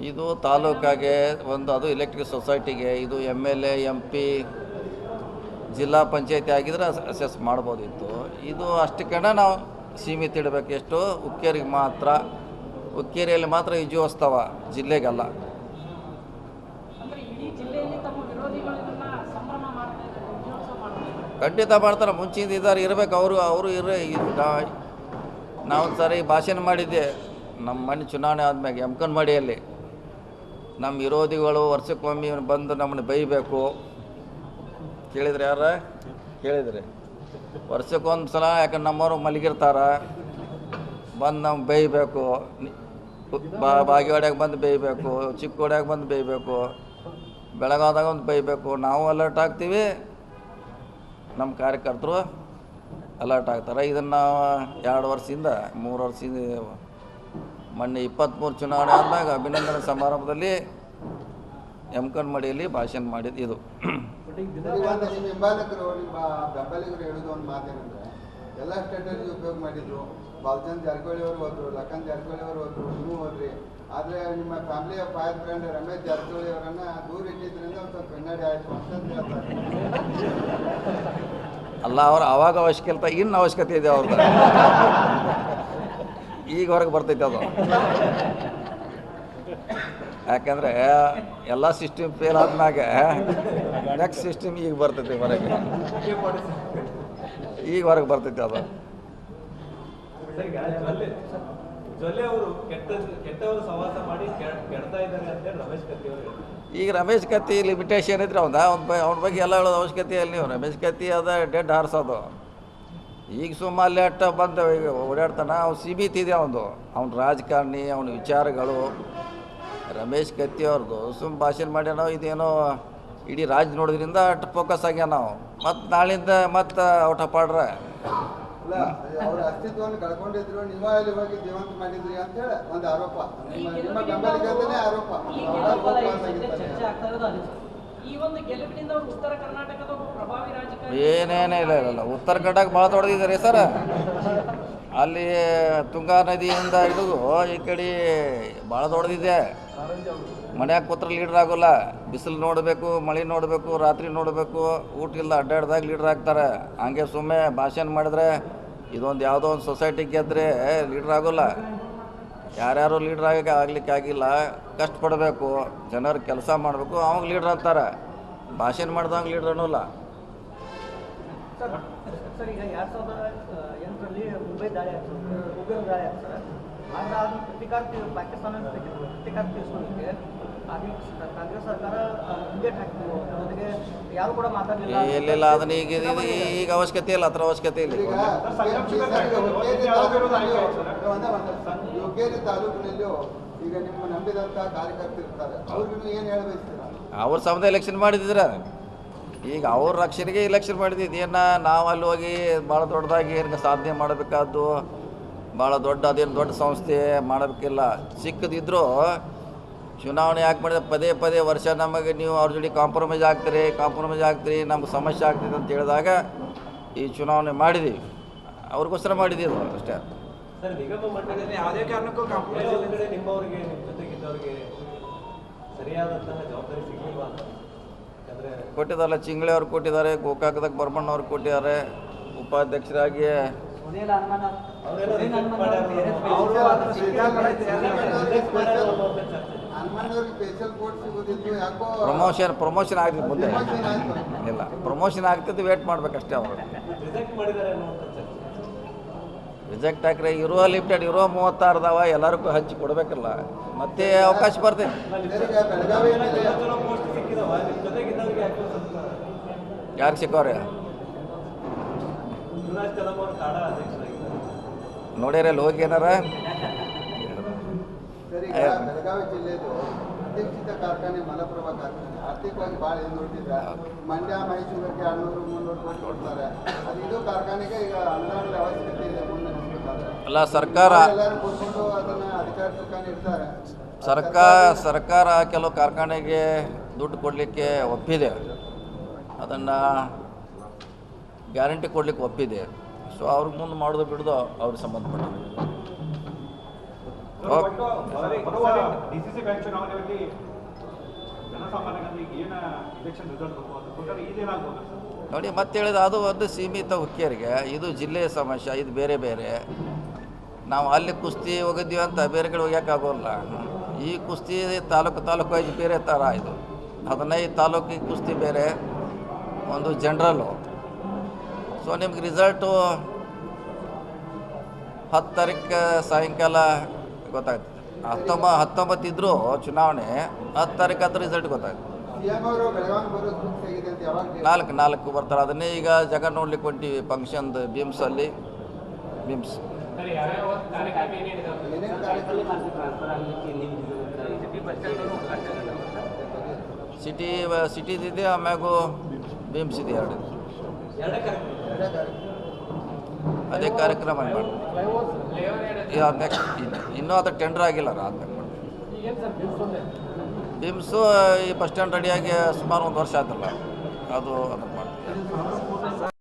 ಇದು ತಾಲೂಕಾಗೆ ಒಂದು ಅದು ಎಲೆಕ್ಟ್ರಿಕ್ ಸೊಸೈಟಿಗೆ ಇದು M L A M P ಜಿಲ್ಲಾ ಪಂಚಾಯತಿ ಆಗಿದ್ರೆ ಅಸೆಸ್ ಮಾಡ್ಬೋದಿತ್ತು. ಇದು ಅಷ್ಟಕ್ಕಣ ನಾವು ಸೀಮಿತ ಇಡಬೇಕು. ಎಷ್ಟು? ಉಕ್ಕೇರಿಗೆ ಮಾತ್ರ ಉಕ್ಕೇರಿಯಲ್ಲಿ ಮಾತ್ರ ಈ ಜಿಲ್ಲೆಗಲ್ಲ. ಮಾಡ್ತಾ ಇದ್ದಾರೆ ಖಂಡಿತ ಮಾಡ್ತಾರೆ. ಮುಂಚಿಂದ ಇದ್ದಾರೆ ಇರಬೇಕು. ಅವರು ಅವರು ಇರ ನಾವು ಸರಿ ಭಾಷಣ ಮಾಡಿದ್ದೆ. ನಮ್ಮ ಮನೆ ಚುನಾವಣೆ ಆದ್ಮೇಲೆ ಎಮ್ಕನ್ ಮಾಡಿಯಲ್ಲಿ. ನಮ್ಮ ವಿರೋಧಿಗಳು ವರ್ಷಕ್ಕೊಮ್ಮೆ ಬಂದು ನಮ್ಮನ್ನು ಬೈಬೇಕು. ಕೇಳಿದ್ರೆ ಯಾರ? ಕೇಳಿದ್ರಿ. ವರ್ಷಕ್ಕೊಂದು ಸಲ ಯಾಕಂದ್ರೆ ನಮ್ಮವರು ಮಲಗಿರ್ತಾರೆ. ಬಂದು ನಮ್ಗೆ ಬೇಯಬೇಕು ಬಾ ಬಂದು ಬೇಯಬೇಕು ಚಿಕ್ಕೋಡ್ಯಾಗ ಬಂದು ಬೇಯಬೇಕು ಬೆಳಗಾದಾಗ ಒಂದು ಬೇಯಬೇಕು ನಾವು ಅಲರ್ಟ್ ಆಗ್ತೀವಿ. ನಮ್ಮ ಕಾರ್ಯಕರ್ತರು ಅಲರ್ಟ್ ಆಗ್ತಾರೆ. ಇದನ್ನು ಎರಡು ವರ್ಷದಿಂದ, ಮೂರು ವರ್ಷದಿಂದ ಮೊನ್ನೆ ಇಪ್ಪತ್ತ್ಮೂರು ಚುನಾವಣೆ ಆದಾಗ ಅಭಿನಂದನಾ ಸಮಾರಂಭದಲ್ಲಿ ಎಮ್ಕನ್ ಮಡಿಯಲ್ಲಿ ಭಾಷಣ ಮಾಡಿದ್ದು ಇದು. ನಿಮ್ಮ ಬೆಂಬಲಿಗರು ಹೇಳೋದು ಒಂದು ಮಾತೇನಂದ್ರೆ ಎಲ್ಲ ಸ್ಟ್ರಾಟಜಿ ಉಪಯೋಗ ಮಾಡಿದ್ರು. ಬಾಲಚಂದ್ ಜಾರಕಿಹೊಳಿ ಅವರು ಹೋದ್ರು ಲಖನ್ ಜಾರಕಿಹೊಳಿ ಅವರು ಹೋದ್ರು ನೀವು ಹೋದ್ರಿ. ಆದರೆ ನಿಮ್ಮ ಫ್ಯಾಮಿಲಿಯ ಫೈರ್ ಫ್ರೆಂಡ್ ರಮೇಶ್ ಜಾರಕಿಹೊಳಿ ಅವರನ್ನ ದೂರ ಇಟ್ಟಿದ್ರಿಂದ ಒಂದು ಸ್ವಲ್ಪ ಹಿನ್ನಡೆ ಆಯ್ತು ಅಂತ ಹೇಳ್ತಾರೆ. ಅಲ್ಲ ಅವ್ರ ಅವಾಗ ಅವಶ್ಯಕತೆ ಇನ್ನು ಅವಶ್ಯಕತೆ ಇದೆ ಅವ್ರದ್ದು ಈಗ ಹೊರಗೆ ಬರ್ತೈತೆ ಅದು. ಯಾಕಂದರೆ ಎಲ್ಲ ಸಿಸ್ಟಮ್ ಫೇಲ್ ಆದ್ಮ್ಯಾಗ ನೆಕ್ಸ್ಟ್ ಸಿಸ್ಟಮ್ ಈಗ ಬರ್ತೈತೆ ಹೊರಗೆ. ಈಗ ಹೊರಗೆ ಬರ್ತೈತೆ ಅದು. ಈಗ ರಮೇಶ್ ಕತ್ತಿ ಲಿಮಿಟೇಷನ್ ಇದ್ರೆ ಅವನ ಅವ್ನ ಬಗ್ಗೆ ಎಲ್ಲ ಹೇಳೋದು ಅವಶ್ಯಕತೆ ಇಲ್ಲ ನೀವು. ರಮೇಶ್ ಕತ್ತಿ ಅದ ಡೆಡ್ ಹಾರ್ಸೋದು ಈಗ ಸುಮ್ಮ ಅಟ್ಟ ಬಂದು ಈಗ ಓಡಾಡ್ತಾನೆ ಅವ್ನು ಸೀಮಿತ ಇದೆ ಅವನು ಅವ್ನ ರಾಜಕಾರಣಿ ಅವನ ವಿಚಾರಗಳು. ರಮೇಶ್ ಕತ್ತಿ ಅವ್ರದ್ದು ಸುಮ್ಮ ಭಾಷಣ ಮಾಡ್ಯಾನೋ ಇದೇನೋ ಇಡೀ ರಾಜ್ಯ ನೋಡೋದ್ರಿಂದ ಅಷ್ಟು ಫೋಕಸ್ ಆಗ್ಯಾನ ನಾವು. ಮತ್ತು ನಾಳಿಂದ ಮತ್ತೆ ಔಟ್ ಪಾಡ್ರ ಅಲ್ಲ ಅಸ್ತಿತ್ವವನ್ನು ಕಳ್ಕೊಂಡಿದ್ರು ನೀವ ಜೀವಂತ ಮಾಡಿದ್ರಿ ಅಂತ ಹೇಳಿ ಒಂದು ಆರೋಪ. ಏನೇನೇ ಇಲ್ಲ ಇಲ್ಲ ಇಲ್ಲ. ಉತ್ತರ ಕರ್ನಾಟಕ ಭಾಳ ತೊಡಗಿದ್ದಾರೆ ಸರ್. ಅಲ್ಲಿ ತುಂಗಾ ನದಿಯಿಂದ ಹಿಡಿದು ಈ ಕಡೆ ಭಾಳ ದೊಡ್ಡದಿದೆ. ಮನ್ಯಾಗ ಕೂತ್ರ ಲೀಡ್ರ್ ಆಗೋಲ್ಲ. ಬಿಸಿಲು ನೋಡಬೇಕು, ಮಳೆ ನೋಡಬೇಕು, ರಾತ್ರಿ ನೋಡಬೇಕು. ಊಟ ಇಲ್ಲ, ಅಡ್ಡಾಡ್ದಾಗ ಲೀಡ್ರ್ ಆಗ್ತಾರೆ. ಹಂಗೆ ಸುಮ್ಮನೆ ಭಾಷಣ ಮಾಡಿದ್ರೆ ಇದೊಂದು ಯಾವುದೋ ಒಂದು ಸೊಸೈಟಿ ಗೆದ್ದರೆ ಲೀಡ್ರ್ ಆಗೋಲ್ಲ. ಯಾರ್ಯಾರು ಲೀಡ್ರ್ ಆಗಕ್ಕೆ ಆಗಲಿಕ್ಕೆ ಆಗಿಲ್ಲ ಕಷ್ಟಪಡಬೇಕು ಜನರು ಕೆಲಸ ಮಾಡಬೇಕು ಅವಾಗ ಲೀಡ್ರ್ ಅಂತಾರೆ ಭಾಷಣ ಮಾಡ್ದಂಗೆ ಲೀಡ್ರ್ ಅನ್ನೋಲ್ಲ. ಸರ್ ಸರ್ ಈಗ ಎರಡು ಸಾವಿರದ ಮುಂಬೈ ದಾಳಿ ಆಗ್ತದೆ ಉಗ್ರ ದಾಳಿ ಆಗ್ತದೆ ಆದ್ರೆ ಅದನ್ನ ಈಗ ಇದು- ಈಗ ಅವಶ್ಯಕತೆ ಇಲ್ಲ ಅದ್ರ ಅವಶ್ಯಕತೆ ಇಲ್ಲ. ಈಗ ನಿಮ್ಮ ಅವ್ರ ಸಮುದಾಯ ಎಲೆಕ್ಷನ್ ಮಾಡಿದ್ರ ಈಗ ಅವ್ರ ರಕ್ಷಣೆಗೆ ಎಲೆಕ್ಷನ್ ಮಾಡಿದ್ದು. ಇದೇನ ನಾವು ಅಲ್ಲಿ ಹೋಗಿ ಭಾಳ ದೊಡ್ಡದಾಗಿ ಏನು ಸಾಧನೆ ಮಾಡಬೇಕಾದ್ದು, ಭಾಳ ದೊಡ್ಡ ಅದೇನು ದೊಡ್ಡ ಸಂಸ್ಥೆ ಮಾಡಬೇಕಿಲ್ಲ. ಸಿಕ್ಕದಿದ್ದರೂ ಚುನಾವಣೆ ಯಾಕೆ ಮಾಡಿದ್ರೆ ಪದೇ ಪದೇ ವರ್ಷ ನಮಗೆ ನೀವು ಅವ್ರ ಜೋಡಿ ಕಾಂಪ್ರಮೈಸ್ ಆಗ್ತೀರಿ ಕಾಂಪ್ರಮೈಸ್ ಆಗ್ತೀರಿ, ನಮ್ಗೆ ಸಮಸ್ಯೆ ಆಗ್ತಿದೆ ಅಂತ ಹೇಳಿದಾಗ ಈ ಚುನಾವಣೆ ಮಾಡಿದ್ದೀವಿ ಅವ್ರಿಗೋಸ್ಕರ ಮಾಡಿದ್ದೀವಿ ಅಷ್ಟೇ. ಸರ್ ನಿಗಮ ಮಂಡಳಿ ಯಾವುದೇ ಕಾರಣಕ್ಕೂ compromise ಒಂದು ಕಡೆ ನಿಮ್ಮವರಿಗೆ ನಿಮ್ಮ ಜೊತೆಗಿದ್ದವರಿಗೆ ಸರಿಯಾದಂತಹ ಜವಾಬ್ದಾರಿ ಸಿಗ್ಲಿಲ್ವಾ? ಅಂತ ಯಾಕಂದ್ರೆ ಕೊಟ್ಟಿದ್ದಾರಲ್ಲ ಚಿಂಗ್ಳೆ ಅವ್ರು ಕೊಟ್ಟಿದ್ದಾರೆ ಗೋಕಾಕದಾಗ ಬರ್ಮಣ್ಣ ಅವ್ರು. ಕೊಟ್ಟಿದ್ದಾರೆ ಉಪಾಧ್ಯಕ್ಷರಾಗಿ ಪ್ರಮೋಷನ್ ಪ್ರಮೋಷನ್ ಆಗ್ತಿತ್ತು ಮುಂದೆ. ಇಲ್ಲ ಪ್ರಮೋಷನ್ ಆಗ್ತಿದ್ದು ವೇಟ್ ಮಾಡ್ಬೇಕಷ್ಟೇ ಅವರು. ರಿಜೆಕ್ಟ್ ಮಾಡಿದ್ದಾರೆ ರಿಜೆಕ್ಟ್ ಹಾಕ್ರೆ ಇರೋ ಲಿಮಿಟೆಡ್ ಇರೋ ಮೂವತ್ತಾರು ಅದಾವ, ಎಲ್ಲರಿಗೂ ಹಂಚಿ ಕೊಡಬೇಕಲ್ಲ. ಮತ್ತೆ ಅವಕಾಶ ಬರ್ತೈತಿ ಯಾರು ಸಿಕ್ಕವ್ರೆ? ನೋಡ್ಯಾರ ಅಲ್ಲಿ ಹೋಗಿ ಏನಾರ? ಬೆಳಗಾವಿ ಜಿಲ್ಲೆದು ಅಧ್ಯಕ್ಷಿತ ಕಾರ್ಖಾನೆ ಮಲಪ್ರಭಾ ಕಾರ್ಖಾನೆ. ಆರ್ಥಿಕವಾಗಿ ಭಾಳ ಹಿಂದುಳಿದಿದೆ ಮಂಡ್ಯ, ಮೈಸೂರಿಗೆ ಎರಡ್ನೂರು ಮುನ್ನೂರು ಕೋಟಿ ಕೊಡ್ತಾರೆ. ಅದು ಇದು ಕಾರ್ಖಾನೆಗೆ ಈಗ ಅನುದಾನದ ಅವಶ್ಯಕತೆ ಇದೆ ಮುಂದೆ. ಅಲ್ಲ ಸರ್ಕಾರ ಸರ್ಕಾರ ಸರ್ಕಾರ ಕೆಲವು ಕಾರ್ಖಾನೆಗೆ ದುಡ್ಡು ಕೊಡಲಿಕ್ಕೆ ಒಪ್ಪಿದೆ. ಅದನ್ನು ಗ್ಯಾರಂಟಿ ಕೊಡಲಿಕ್ಕೆ ಒಪ್ಪಿದೆ. ಸೊ ಅವ್ರಿಗೆ ಮುಂದೆ ಮಾಡೋದು ಬಿಡೋದು ಅವ್ರಿಗೆ ಸಂಬಂಧಪಟ್ಟ ಓಕೆ ನೋಡಿ, ಮತ್ತೆ ಹೇಳಿದ ಅದು ಒಂದು ಸೀಮಿತ ಹುಕ್ಕಿಯರಿಗೆ, ಇದು ಜಿಲ್ಲೆಯ ಸಮಸ್ಯೆ, ಇದು ಬೇರೆ ಬೇರೆ. ನಾವು ಅಲ್ಲಿ ಕುಸ್ತಿ ಹೋಗಿದ್ದೀವಿ ಅಂತ ಬೇರೆ ಕಡೆ ಹೋಗ್ಯೋಕ್ಕಾಗೋಲ್ಲ ಈ ಕುಸ್ತಿ ತಾಲೂಕು ತಾಲೂಕು ಆಗಿ ಬೇರೆ ಥರ ಇದು. ಹದಿನೈದು ತಾಲೂಕಿಗೆ ಕುಸ್ತಿ ಬೇರೆ, ಒಂದು ಜನ್ರಲ್ಲು ಸೊ ನಿಮ್ಗೆ ರಿಸಲ್ಟು ಹತ್ತು ತಾರೀಕು ಸಾಯಂಕಾಲ ಗೊತ್ತಾಗ್ತದೆ. ಹತ್ತೊಂಬ ಹತ್ತೊಂಬತ್ತು ಇದ್ದರೂ ಚುನಾವಣೆ ಹತ್ತು ತಾರೀಕು ಹತ್ತು ರಿಸಲ್ಟ್ ಗೊತ್ತಾಗ್ತದೆ. ನಾಲ್ಕು ನಾಲ್ಕು ಬರ್ತಾರೆ. ಅದನ್ನೇ ಈಗ ಜಗ ನೋಡ್ಲಿಕ್ಕೆ ಹೊಂಟಿವಿ ಫಂಕ್ಷನ್ದು ಬಿಮ್ಸಲ್ಲಿ ಬಿಮ್ಸ್ ಅಲ್ಲಿ. ಬಿಮ್ಸ್ ಸಿಟಿ ಸಿಟಿದಿದೆ ಆಮ್ಯಾಗೂ ಬಿಮ್ಸ್ ಇದೆ ಎರಡು. ಅದೇ ಕಾರ್ಯಕ್ರಮ ಮಾಡ್ತೀವಿ ಫ್ಲೈಓವರ್ ನೆಕ್ಸ್ಟ್ ಇನ್ನೂ ಅದು ಟೆಂಡರ್ ಆಗಿಲ್ಲ ರಾತ್ರಿ. ಬಿಮ್ಸು ಈ ಬಸ್ ಸ್ಟ್ಯಾಂಡ್ ರೆಡಿಯಾಗಿ ಸುಮಾರು ಒಂದು ವರ್ಷ ಆಯ್ತಲ್ಲ ಅದು ಅದನ್ನು ಮಾಡ್ತೀವಿ